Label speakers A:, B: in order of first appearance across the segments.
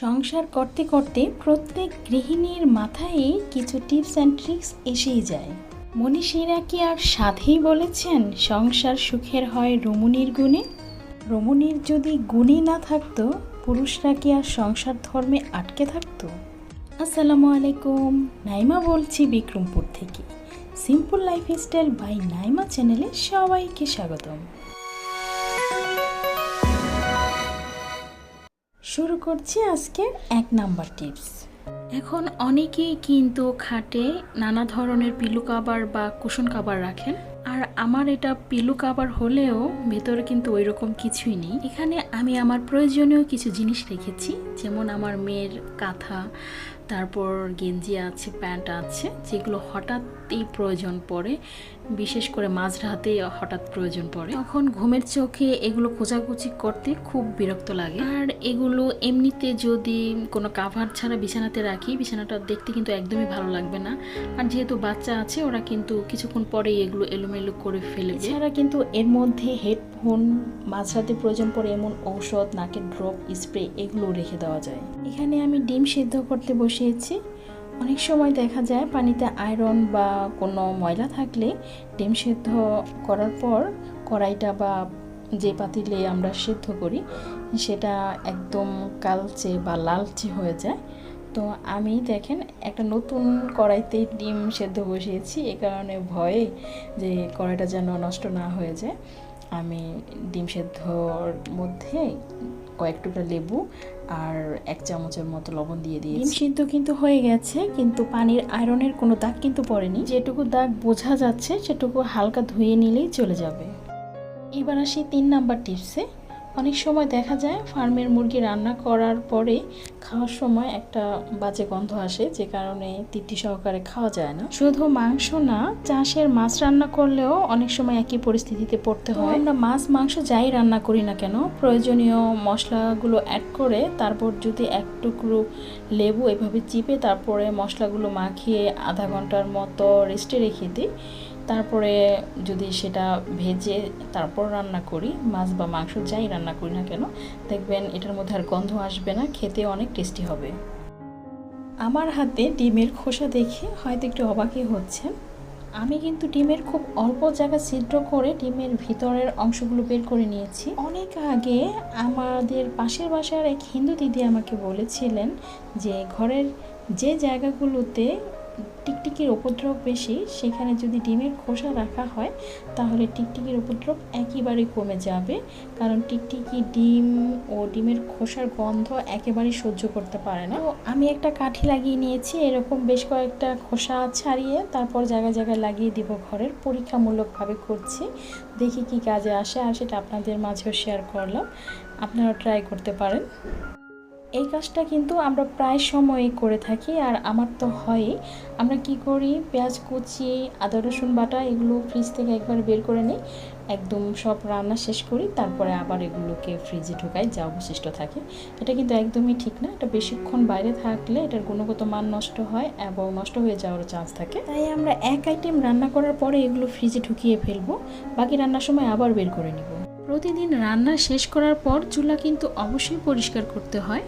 A: সংসার করতে করতে প্রত্যেক গৃহিণীর মাথায় কিছু টিপস অ্যান্ড ট্রিক্স এসেই যায়। মনীষীরা কি আর সাধেই বলেছেন, সংসার সুখের হয় রমণীর গুণে? রমণীর যদি গুণই না থাকতো, পুরুষরা কি আর সংসার ধর্মে আটকে থাকতো? আসসালামু আলাইকুম, নাইমা বলছি বিক্রমপুর থেকে। সিম্পল লাইফস্টাইল বাই নাইমা চ্যানেলে সবাইকে স্বাগতম। শুরু করছি আজকে এক নাম্বার টিপস। এখন অনেকেই কিন্তু খাটে নানা ধরনের পিলু কাবার বা কুশন কাবার রাখেন। আর আমার এটা পিলু কাবার হলেও ভেতরে কিন্তু ওই রকম কিছুই নেই। এখানে আমি আমার প্রয়োজনীয় কিছু জিনিস রেখেছি, যেমন আমার মেয়ের কাঁথা তারপর গেঞ্জি আছে, প্যান্ট আছে, যেগুলো হঠাৎই প্রয়োজন পড়ে। বিশেষ করে মাঝরাতে হঠাৎ প্রয়োজন পড়ে। তখন ঘুমের চোখে এগুলো খোঁজাখুচি করতে খুব বিরক্ত লাগে। আর এগুলো এমনিতে যদি কোনো কাভার ছাড়া বিছানাতে রাখি, বিছানাটা দেখতে কিন্তু একদমই ভালো লাগবে না। আর যেহেতু বাচ্চা আছে, ওরা কিন্তু কিছুক্ষণ পরেই এগুলো এলোমেলো করে ফেলে এছাড়া কিন্তু এর মধ্যে হেডফোন, মাঝরাতে প্রয়োজন পড়ে এমন ঔষধ, নাকের ড্রপ স্প্রে এগুলো রেখে দেওয়া যায়। এখানে আমি ডিম সিদ্ধ করতে বসিয়েছি। অনেক সময় দেখা যায় পানিতে আয়রন বা কোনো ময়লা থাকলে ডিম সেদ্ধ করার পর কড়াইটা বা যে পাতিলে আমরা সেদ্ধ করি, সেটা একদম কালচে বা লালচে হয়ে যায়। তো আমি দেখেন একটা নতুন কড়াইতে ডিম সেদ্ধ বসিয়েছি, এ কারণে ভয়ে যে কড়াইটা যেন নষ্ট না হয়ে যায়। আমি ডিম সেদ্ধর মধ্যে কয়েক টুকরা লেবু আর এক চামচের মতো লবণ দিয়ে দিয়ে ডিম সিদ্ধ কিন্তু হয়ে গেছে, কিন্তু পানির আয়রনের কোনো দাগ কিন্তু পড়েনি। যেটুকু দাগ বোঝা যাচ্ছে, সেটুকু হালকা ধুয়ে নিলেই চলে যাবে। এবার আসি তিন নাম্বার টিপসে। অনেক সময় দেখা যায় ফার্মের মুরগি রান্না করার পরে খাওয়ার সময় একটা বাজে গন্ধ আসে, যে কারণে তৃপ্তি সহকারে খাওয়া যায় না। শুধু মাংস না, চাষের মাছ রান্না করলেও অনেক সময় একই পরিস্থিতিতে পড়তে হয়। আমরা মাছ, মাংস যাই রান্না করি না কেন, প্রয়োজনীয় মশলাগুলো অ্যাড করে তারপর যদি এক টুকরো লেবু এভাবে চিপে তারপরে মশলাগুলো মাখিয়ে আধা ঘণ্টার মতো রেস্টে রেখে দিই তারপরে যদি সেটা ভেজে তারপর রান্না করি, মাছ বা মাংস যাই রান্না করি না কেন, দেখবেন এটার মধ্যে আর গন্ধ আসবে না, খেতে অনেক টেস্টি হবে। আমার হাতে ডিমের খোসা দেখে হয়তো একটু অবাকই হচ্ছে আমি কিন্তু ডিমের খুব অল্প জায়গা ছিদ্র করে ডিমের ভিতরের অংশগুলো বের করে নিয়েছি। অনেক আগে আমাদের পাশের বাসার এক হিন্দু দিদি আমাকে বলেছিলেন যে ঘরের যে জায়গাগুলোতে টিকটিকির উপদ্রব বেশি, সেখানে যদি ডিমের খোসা রাখা হয়, তাহলে টিকটিকির উপদ্রব একেবারে কমে যাবে। কারণ টিকটিকি ডিম ও ডিমের খোসার গন্ধ একেবারেই সহ্য করতে পারে না। আমি একটা কাঠি লাগিয়ে নিয়েছি, এরকম বেশ কয়েকটা খোসা ছাড়িয়ে তারপর জায়গায় জায়গায় লাগিয়ে দিব ঘরের। পরীক্ষামূলকভাবে করছি, দেখি কি কাজে আসে। আর সেটা আপনাদের মাঝেও শেয়ার করলাম। আপনারা ট্রাই করতে পারেন। এই কাজটা কিন্তু আমরা প্রায় সময়ই করে থাকি আর আমার তো হয়ই। আমরা কি করি? পেঁয়াজ, কুচি, আদা, রসুন বাটা এগুলো ফ্রিজ থেকে একবার বের করে নিই। একদম সব রান্না শেষ করি, তারপরে আবার এগুলোকে ফ্রিজে ঢোকাই, যা অবশিষ্ট থাকে। এটা কিন্তু একদমই ঠিক না। এটা বেশিক্ষণ বাইরে থাকলে এটার গুণগত মান নষ্ট হয় এবং নষ্ট হয়ে যাওয়ার চান্স থাকে। তাই আমরা এক আইটেম রান্না করার পরে এগুলো ফ্রিজে ঢুকিয়ে ফেলব। বাকি রান্নার সময় আবার বের করে নিব। প্রতিদিন রান্না শেষ করার পর চুলা কিন্তু অবশ্যই পরিষ্কার করতে হয়।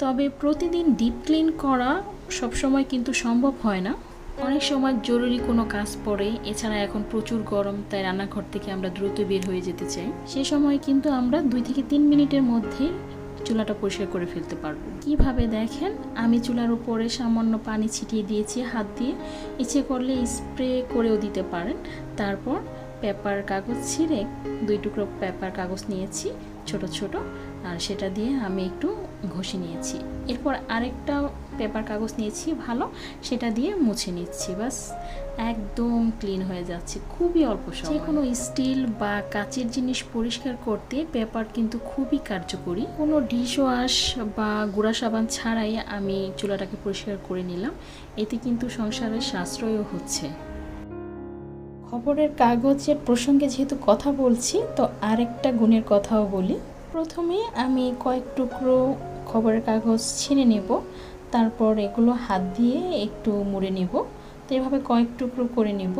A: তবে প্রতিদিন ডিপ ক্লিন করা সবসময় কিন্তু সম্ভব হয় না। অনেক সময় জরুরি কোনো কাজ পড়ে, এছাড়া এখন প্রচুর গরম, তাই রান্নাঘর থেকে আমরা দ্রুত বের হয়ে যেতে চাই। সে সময় কিন্তু আমরা দুই থেকে তিন মিনিটের মধ্যে চুলাটা পরিষ্কার করে ফেলতে পারব। কীভাবে দেখেন? আমি চুলার উপরে সামান্য পানি ছিটিয়ে দিয়েছি হাত দিয়ে। ইচ্ছে করলে স্প্রে করেও দিতে পারেন। তারপর পেপার কাগজ ছিঁড়ে দুই টুকরো পেপার কাগজ নিয়েছি, ছোট ছোট। আর সেটা দিয়ে আমি একটু ঘষে নিয়েছি। এরপর আরেকটা পেপার কাগজ নিয়েছি ভালো, সেটা দিয়ে মুছে নিচ্ছি। বাস, একদম ক্লিন হয়ে যাচ্ছে, খুবই অল্প সময়। যে কোনো স্টিল বা কাচের জিনিস পরিষ্কার করতে পেপার কিন্তু খুবই কার্যকরী। কোনো ডিশ ওয়াশ বা গুঁড়া সাবান ছাড়াই আমি চুলাটাকে পরিষ্কার করে নিলাম। এতে কিন্তু সংসারের সাশ্রয়ও হচ্ছে। খবরের কাগজের প্রসঙ্গে যেহেতু কথা বলছি, তো আরেকটা গুণের কথাও বলি। প্রথমে আমি কয়েক টুকরো খবরের কাগজ ছিঁড়ে নেব, তারপর এগুলো হাত দিয়ে একটু মুড়ে নেব, তো এভাবে কয়েক টুকরো করে নেব।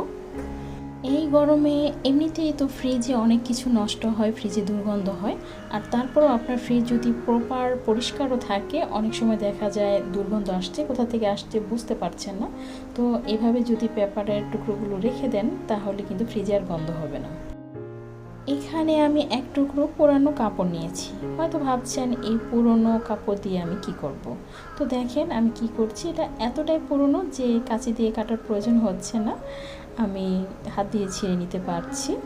A: এই গরমে এমনিতেই তো ফ্রিজে অনেক কিছু নষ্ট হয়, ফ্রিজে দুর্গন্ধ হয়, আর তারপরও আপনার ফ্রিজ যদি প্রপার পরিষ্কারও থাকে, অনেক সময় দেখা যায় দুর্গন্ধ আসছে, কোথা থেকে আসছে বুঝতে পারছেন না। তো এভাবে যদি পেপারের টুকরোগুলো রেখে দেন, তাহলে কিন্তু ফ্রিজে আর গন্ধ হবে না। এখানে আমি এক টুকরো পুরানো কাপড় নিয়েছি। হয়তো ভাবছেন, এই পুরনো কাপড় দিয়ে আমি কি করব। তো দেখেন, আমি কি করছি, এটা এতটাই পুরনো যে কাঁচি দিয়ে কাটার প্রয়োজন হচ্ছে না। আমি হাত দিয়ে ছিঁড়ে নিতে পারছি।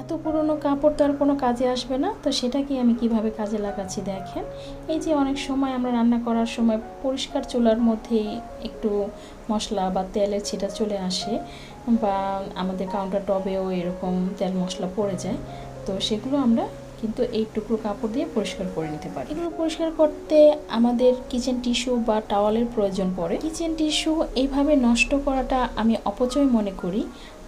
A: এত পুরনো কাপড় তো আর কোনো কাজে আসবে না। তো সেটাকে আমি কীভাবে কাজে লাগাচ্ছি দেখেন। এই যে অনেক সময় আমরা রান্না করার সময় পরিষ্কার চুলার মধ্যে একটু মশলা বা তেলের ছিটা চলে আসে বা আমাদের কাউন্টার টবেও এরকম তেল মশলা পড়ে যায়। তো সেগুলো আমরা কিন্তু এই টুকরো কাপড় দিয়ে পরিষ্কার করে নিতে পারি। এগুলো পরিষ্কার করতে আমাদের কিচেন টিস্যু বা টাওয়ালের প্রয়োজন পড়ে। কিচেন টিস্যু এইভাবে নষ্ট করাটা আমি অপচয় মনে করি।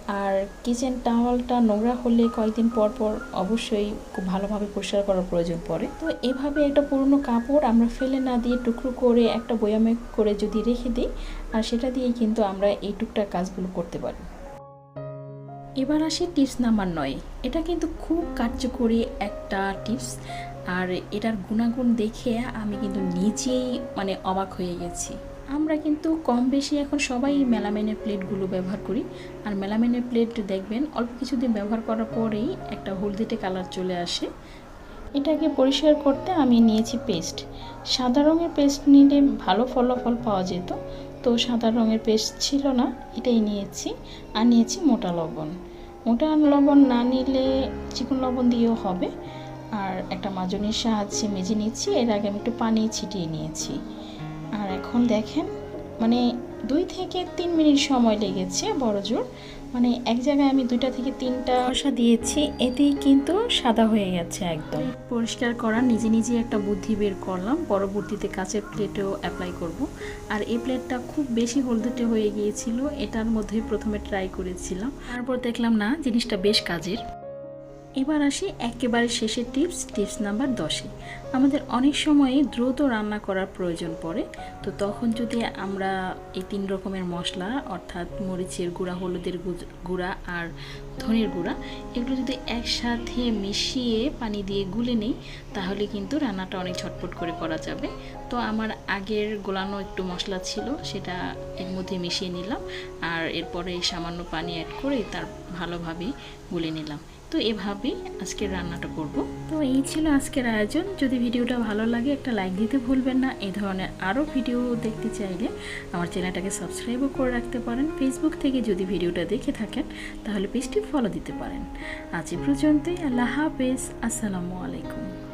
A: আর কিচেন টাওয়ালটা নোংরা হলে কয়েকদিন পর পর অবশ্যই খুব ভালোভাবে পরিষ্কার করার প্রয়োজন পড়ে। তো এভাবে একটা পুরনো কাপড় আমরা ফেলে না দিয়ে টুকরো করে একটা বয়ামে করে যদি রেখে দিই, আর সেটা দিয়েই কিন্তু আমরা এই টুকটাক কাজগুলো করতে পারি। এবার আসি টিপস নাম্বার নয়। এটা কিন্তু খুব কার্যকরী একটা টিপস, আর এটার গুণাগুণ দেখে আমি কিন্তু নিজেই মানে অবাক হয়ে গেছি। আমরা কিন্তু কম বেশি এখন সবাই মেলামেনের প্লেটগুলো ব্যবহার করি। আর মেলামেনের প্লেট দেখবেন, অল্প কিছুদিন ব্যবহার করার পরেই একটা হলদেটে কালার চলে আসে। এটাকে পরিষ্কার করতে আমি নিয়েছি পেস্ট। সাদা রঙের পেস্ট নিলে ভালো ফলাফল পাওয়া যেত। তো সাদা রঙের পেস্ট ছিল না, এটাই নিয়েছি। আর নিয়েছি মোটা লবণ। মোটা লবণ না নিলে চিকন লবণ দিয়েও হবে। আর একটা মাজনির সাহায্যে মেজে নিচ্ছি এর আগে আমি একটু পানি ছিটিয়ে নিয়েছি। আর এখন দেখেন মানে দুই থেকে তিন মিনিট সময় লেগেছে বড় জোর। মানে এক জায়গায় আমি দুইটা থেকে তিনটা কষা দিয়েছি, এতেই কিন্তু সাদা হয়ে গেছে একদম। পরিষ্কার করা, নিজে নিজে একটা বুদ্ধি বের করলাম, পরবর্তীতে কাঁচের প্লেটেও অ্যাপ্লাই করব। আর এই প্লেটটা খুব বেশি হলদেটে হয়ে গিয়েছিল, এটার মধ্যে প্রথমে ট্রাই করেছিলাম। তারপর দেখলাম না, জিনিসটা বেশ কাজের। এবার আসি একেবারে শেষের টিপস টিপস নাম্বার দশে। আমাদের অনেক সময় দ্রুত রান্না করার প্রয়োজন পড়ে, তো তখন যদি আমরা এই তিন রকমের মশলা, অর্থাৎ মরিচের গুঁড়া, হলুদের গুঁড়া আর ধনের গুঁড়া, এগুলো যদি একসাথে মিশিয়ে পানি দিয়ে গুলে নিই, তাহলে কিন্তু রান্নাটা অনেক ঝটপট করে করা যাবে। তো আমার আগের গোলানো একটু মশলা ছিল, সেটা এর মধ্যে মিশিয়ে নিলাম, আর এরপরে সামান্য পানি অ্যাড করে তার ভালোভাবে গুলে নিলাম। তো এভাবেই আজকের রান্নাটা করব। তো এই ছিল আজকের আয়োজন। যদি ভিডিওটা ভালো লাগে একটা লাইক দিতে ভুলবেন না। এই ধরনের আরও ভিডিও দেখতে চাইলে আমার চ্যানেলটাকে সাবস্ক্রাইবও করে রাখতে পারেন। ফেসবুক থেকে যদি ভিডিওটা দেখে থাকেন, তাহলে পেজটি ফলো দিতে পারেন। আজ এ পর্যন্তই। আল্লাহ হাফেজ। আসসালামু আলাইকুম।